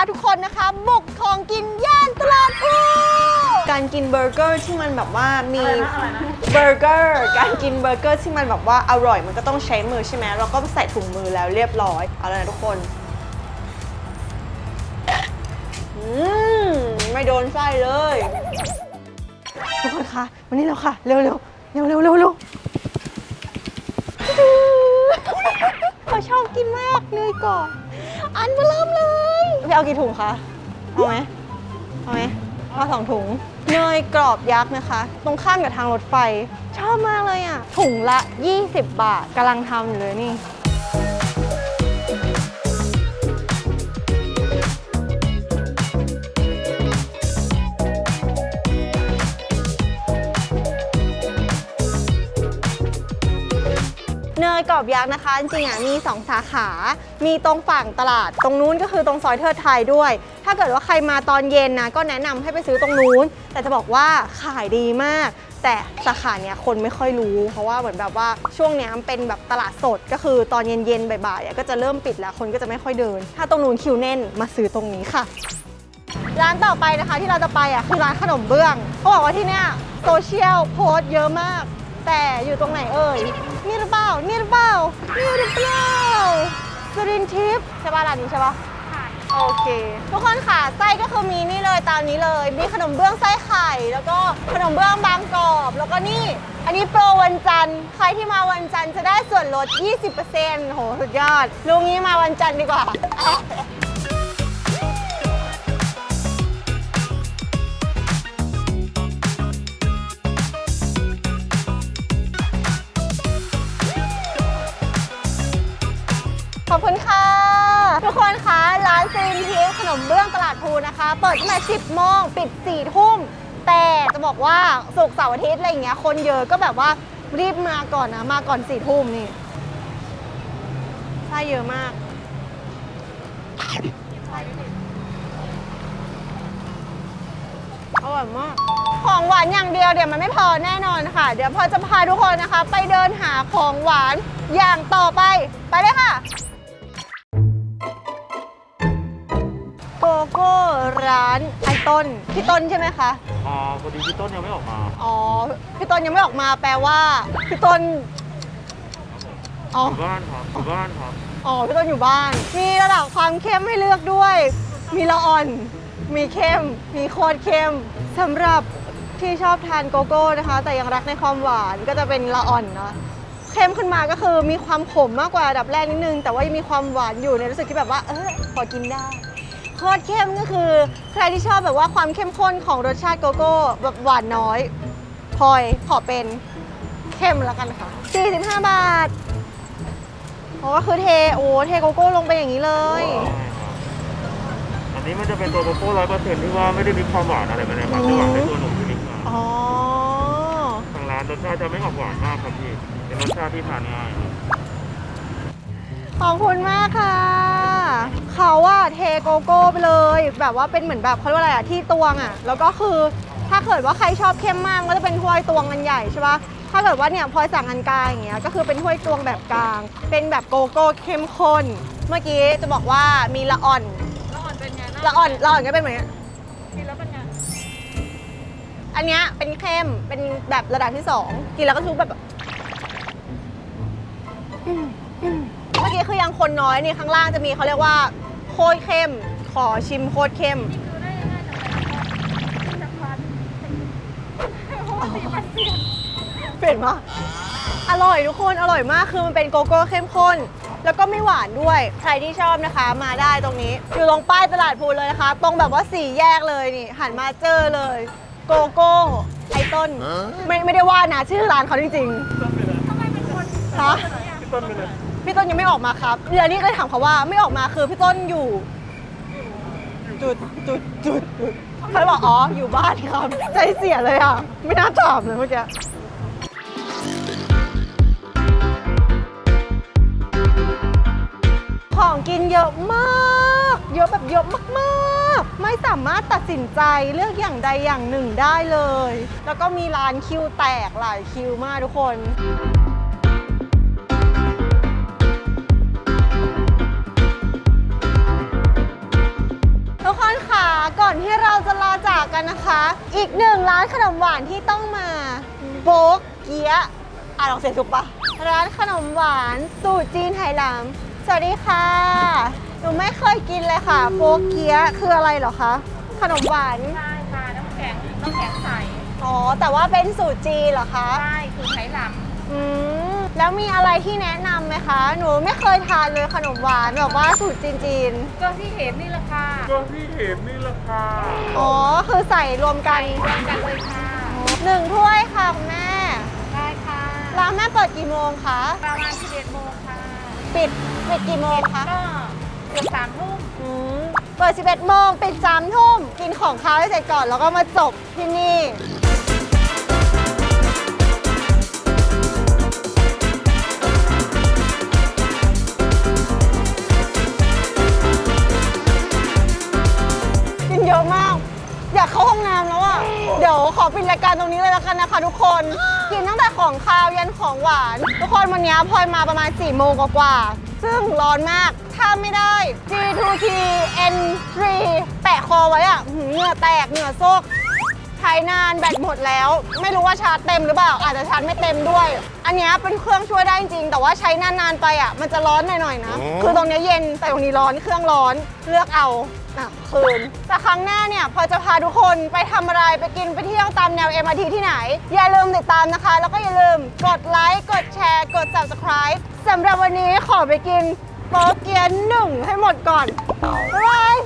าทุกคนนะคะ บุกของกินย่านตลาดพลูการกินเบอร์เกอร์ที่มันแบบว่ามีเบอร์เกอร์การกินเบอร์เกอร์ที่มันแบบว่าอร่อยมันก็ต้องใช้มือใช่ไหมเราก็ใส่ถุงมือแล้วเรียบร้อยเอาแล้วนะทุกคนอืมไม่โดนไส้เลยทุกคนคะวันนี้เราค่ะ เร็วเร็วเร็วเร็วเร็วเร็วเขาชอบกินมากเนยกรอบอันเบอเริ่มเลย พี่เอากี่ถุงคะ เอาไหมเอาไหมเอาสองถุง เนยกรอบยักษ์นะคะ ตรงข้ามกับทางรถไฟ ชอบมากเลยอะ ถุงละ 20 บาทกำลังทำอยู่เลยนี่ เนยกรอบยักษ์นะคะ จริงๆอะมี 2 สาขา มีตรงฝั่งตลาด ตรงนู้นก็คือตรงซอยเทิดไทยด้วย ถ้าเกิดว่าใครมาตอนเย็นนะก็แนะนำให้ไปซื้อตรงนู้น แต่จะบอกว่าขายดีมาก แต่สาขาเนี้ยคนไม่ค่อยรู้ เพราะว่าเหมือนแบบว่าช่วงเนี้ยมันเป็นแบบตลาดสดก็คือตอนเย็นๆบ่ายๆอะก็จะเริ่มปิดแล้วคนก็จะไม่ค่อยเดิน ถ้าตรงนู้นคิวแน่นมาซื้อตรงนี้ค่ะ ร้านต่อไปนะคะที่เราจะไปอะคือร้านขนมเบื้องเขาบอกว่าที่เนี้ยโซเชียลโพสต์เยอะมาก แต่อยู่ตรงไหนเอ่ย นี่หรือเปล่า นี่หรือเปล่า นี่หรือเปล่าสุรินทร์ทิพย์ใช่ป่ะร้านนี้ใช่ป่ะโอเค ทุกคนค่ะไส้ก็คือมีนี่เลยตามนี้เลย มีขนมเบื้องไส้ไข่ แล้วก็ขนมเบื้องบางกรอบ แล้วก็นี่ อันนี้โปรวันจันทร์ใครที่มาวันจันทร์จะได้ส่วนลด 20%โหสุดยอดลุงนี้มาวันจันทร์ดีกว่า ทุกคนคะร้านซีนทิวขนมเบื้องตลาดพลูนะคะ เปิดตั้งแต่10โมงปิด4ทุ่ม แต่จะบอกว่าศุกร์เสาร์อาทิตย์อะไรอย่างเงี้ยคนเยอะก็แบบว่ารีบมาก่อนนะ มาก่อน4ทุ่มนี่ไส้เยอะมากอร่อยมากของหวานอย่างเดียวเดี๋ยวมันไม่พอแน่นอนค่ะ เดี๋ยวพอจะพาทุกคนนะคะ ไปเดินหาของหวานอย่างต่อไปไปเลยค่ะ โกโก้ร้านไอต้นพี่ต้นใช่ไหมคะ อ่าพอดีพี่ต้นยังไม่ออกมา อ๋อ พี่ต้นยังไม่ออกมาแปลว่า พี่ต้น อ๋อ อยู่บ้านครับอยู่บ้านครับอ๋อ พี่ต้นอยู่บ้าน มีระดับความเข้มให้เลือกด้วย มีละอ่อน มีเข้ม มีโคตรเข้มสำหรับที่ชอบทานโกโก้นะคะ แต่ยังรักในความหวานก็จะเป็นละอ่อนเนาะเข้มขึ้นมาก็คือมีความขมมากกว่าระดับแรกนิดนึง แต่ว่ายังมีความหวานอยู่ในรู้สึกที่แบบว่า เออพอกินได้ โคตรเข้มก็คือ ใครที่ชอบแบบว่าความเข้มข้นของรสชาติโกโก้แบบหวานน้อยพลอยขอเป็นเข้มแล้วกันค่ะ 45 บาทเพราะว่าคือเทโอ้เทโกโก้ลงไปอย่างนี้เลยใช่ครับอันนี้มันจะเป็นตัวโกโก้ร้อยเปอร์เซ็นต์ที่ว่าไม่ได้มีความหวานอะไรมาเลยครับจะหวานในตัวหนุ่มที่มิกซ์มาอ๋อทางร้านรสชาติจะไม่ออกหวานมากครับพี่ เป็นรสชาติที่ทานง่ายครับขอบคุณมากค่ะ เขาอะเทโกโก้ไปเลย แบบว่าเป็นเหมือนแบบเขาเรียกว่าอะไรอะที่ตวงอะแล้วก็คือถ้าเกิดว่าใครชอบเข้มมากก็จะเป็นถ้วยตวงอันใหญ่ใช่ปะถ้าเกิดว่าเนี่ยพลอยสั่งอันกลางอย่างเงี้ยก็คือเป็นถ้วยตวงแบบกลาง เป็นแบบโกโก้เข้มข้น เมื่อกี้จะบอกว่ามีละอ่อนละอ่อนเป็นไงละอ่อนละอ่อนก็เป็นเหมือนกันกินแล้วเป็นไงอันเนี้ยเป็นเข้มเป็นแบบระดับที่สองกินแล้วก็ชุบแบบ คือยังคนน้อยนี่ข้างล่างจะมีเขาเรียกว่า โคตรเข้ม ขอชิมโคตรเข้มดูได้ยังไงจากพันเพราะว่าสีมันเปลี่ยนเปลี่ยนมาอร่อยทุกคนอร่อยมากคือมันเป็นโกโก้เข้มข้น แล้วก็ไม่หวานด้วย ใครที่ชอบนะคะมาได้ตรงนี้ อยู่ตรงป้ายตลาดพูเลยนะคะ ตรงแบบว่าสี่แยกเลยนี่ หันมาเจอเลย โกโก้ไอต้น ไม่ไม่ได้ว่านะชื่อร้านเขาจริงทำไมเป็นคนๆฮะ พี่ต้นไปเลย พี่ต้นยังไม่ออกมาครับเดี๋ยวนี้ก็เลยถามเขาว่าไม่ออกมาคือพี่ต้นอยู่ จุดจุดจุดจุดเขาบอกอ๋ออยู่บ้านครับ ใจเสียเลยอะ ไม่น่าถามเลยเมื่อกี้ของกินเยอะมาก เยอะแบบเยอะมากๆ ไม่สามารถตัดสินใจเลือกอย่างใดอย่างหนึ่งได้เลย แล้วก็มีร้านคิวแตกหลายคิวมากทุกคน กันนะคะ อีกหนึ่งร้านขนมหวานที่ต้องมาโบกเกียะอ่านออกเสียงถูกปะร้านขนมหวานสูตรจีนไหหลำสวัสดีค่ะ หนูไม่เคยกินเลยค่ะโบกเกียะคืออะไรเหรอคะ ขนมหวาน ใช่ค่ะน้ำแข็งน้ำแข็งใสอ๋อ แต่ว่าเป็นสูตรจีนเหรอคะ ใช่คือไหหลอืม แล้วมีอะไรที่แนะนำไหมคะ หนูไม่เคยทานเลยขนมหวานแบบว่าสูตรจีนำก็ที่เห็นนี่แหละค่ะก็ที่เห็นนี่แหละค่ะๆ อ๋อ คือใส่รวมกันรวมกันเลยค่ะ หนึ่งถ้วยค่ะคุณแม่ ได้ค่ะร้านแม่เปิดกี่โมงคะ ประมาณ11โมงค่ะ ปิดปิดกี่โมงคะ ก็เกือบสามทุ่มอืมเปิด 11 โมงปิด3ทุ่มกินของค้าวให้เสร็จก่อน แล้วก็มาจบที่นี่ ปิดรายการตรงนี้เลยแล้วกันนะคะทุกคน กินตั้งแต่ของคาวยันของหวาน ทุกคนวันนี้พลอยมาประมาณ4ี่โมงกว่าๆซึ่งร้อนมาก ถ้าไม่ได้ G2T N3 แปะคอไว้อะหือเหงื่อแตกเหงื่อโซกใช้นานแบตหมดแล้ว ไม่รู้ว่าชาร์จเต็มหรือเปล่า อาจจะชาร์จไม่เต็มด้วย อันเนี้ยเป็นเครื่องช่วยได้จริง แต่ว่าใช้นานๆไปอะมันจะร้อนหน่อยๆนะ คือตรงเนี้ยเย็นแต่ตรงนี้ร้อนเครื่องร้อนเลือกเอา อะคืนแต่ครั้งหน้าเนี่ยพอจะพาทุกคนไปทำอะไรไปกินไปเที่ยวตามแนว MRT ที่ไหน อย่าลืมติดตามนะคะ แล้วก็อย่าลืมกดไลค์กดแชร์ กด subscribe สำหรับวันนี้ขอไปกินโปเกียนหนึ่งให้หมดก่อนบ๊ายบาย